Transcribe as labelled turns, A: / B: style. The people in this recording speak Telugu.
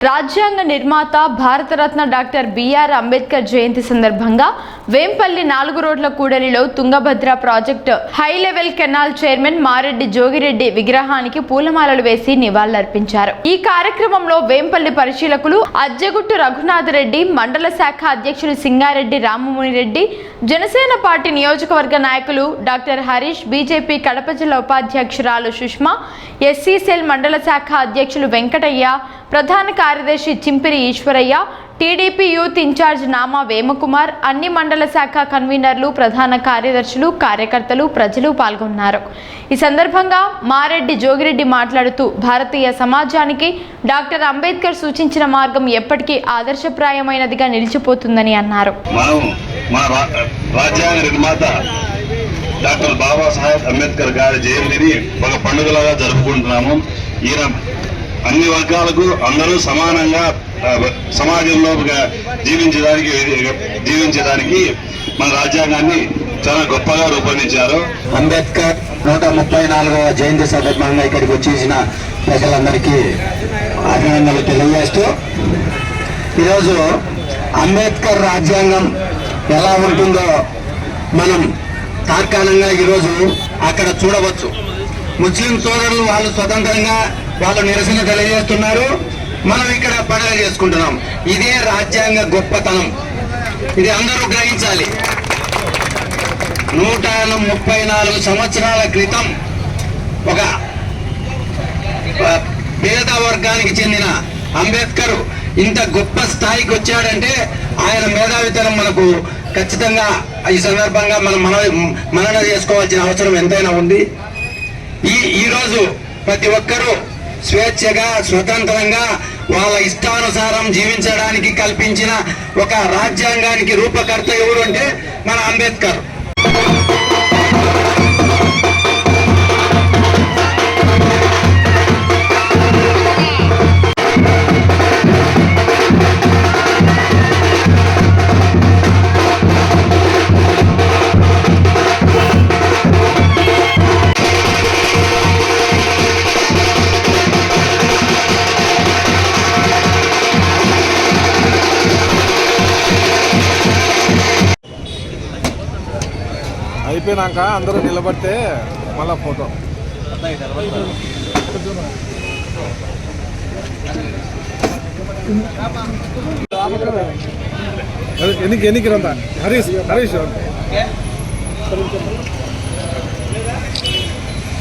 A: రాజ్యాంగ నిర్మాత Bharat Ratna doctor B R Ambedkar జయంతి సందర్భంగా వేంపల్లి నాలుగు రోడ్ల కూడలిలో Tungabhadra project high level canal chairman Mareddy Jogireddy విగ్రహానికి పూలమాలలు వేసి నివాళులర్పించారు. ఈ కార్యక్రమంలో వేంపల్లి పరిశీలకులు అజ్జగుట్టు రఘునాథ్ రెడ్డి మండల శాఖ అధ్యక్షులు సింగారెడ్డి రామమునిరెడ్డి జనసేన పార్టీ నియోజకవర్గ నాయకులు డాక్టర్ హరీష్ బీజేపీ కడప జిల్లా ఉపాధ్యక్షురాలు సుష్మా ఎస్సీ సెల్ మండల శాఖ అధ్యక్షులు వెంకటయ్య ప్రధాన కార్యదర్శి Chimpiri Eswaraiah TDP youth incharge Nama Vemakumar అన్ని మండల శాఖ కన్వీనర్లు ప్రధాన కార్యదర్శులు కార్యకర్తలు ప్రజలు పాల్గొన్నారు. ఈ సందర్భంగా మారెడ్డి జోగిరెడ్డి మాట్లాడుతూ భారతీయ సమాజానికి డాక్టర్ అంబేద్కర్ సూచించిన మార్గం ఎప్పటికీ ఆదర్శప్రాయమైనదిగా నిలిచిపోతుందని అన్నారు.
B: డాక్టర్ బాబాసాహెబ్ అంబేద్కర్ గారి జయంతిని ఒక పండుగలాగా జరుపుకుంటున్నాము. ఈయన అన్ని వర్గాలకు అందరూ సమానంగా సమాజంలో ఒక జీవించడానికి జీవించడానికి మన రాజ్యాంగాన్ని చాలా గొప్పగా రూపొందించారు.
C: అంబేద్కర్ నూట ముప్పై నాలుగవ జయంతి సందర్భంగా ఇక్కడికి వచ్చేసిన ప్రజలందరికీ అభినందనలు తెలియజేస్తూ ఈరోజు అంబేద్కర్ రాజ్యాంగం ఎలా ఉంటుందో మనం తార్కాణంగా ఈరోజు అక్కడ చూడవచ్చు. ముస్లిం సోదరులు వాళ్ళు స్వతంత్రంగా వాళ్ళు నిరసన తెలియజేస్తున్నారు. మనం ఇక్కడ పండుగ చేసుకుంటున్నాం. ఇదే రాజ్యాంగ గొప్పతనం. ఇది అందరూ గ్రహించాలి. నూట ముప్పై నాలుగు సంవత్సరాల క్రితం ఒక పేద వర్గానికి చెందిన అంబేద్కర్ ఇంత గొప్ప స్థాయికి వచ్చాడంటే ఆయన మేధావితనం మనకు ఖచ్చితంగా ఈ సందర్భంగా మనం మన మనన చేసుకోవాల్సిన అవసరం ఎంతైనా ఉంది. ఈ ఈరోజు ప్రతి ఒక్కరూ స్వేచ్ఛగా స్వతంత్రంగా వాళ్ళ ఇష్టానుసారం జీవించడానికి కల్పించిన ఒక రాజ్యాంగానికి రూపకర్త ఎవరు అంటే మన అంబేద్కర్.
D: అయిపోయినాక అందరూ నిలబడితే మళ్ళా ఫోటో. ఎన్నికి ఎన్నికి రందా హరీష్ హరీష్.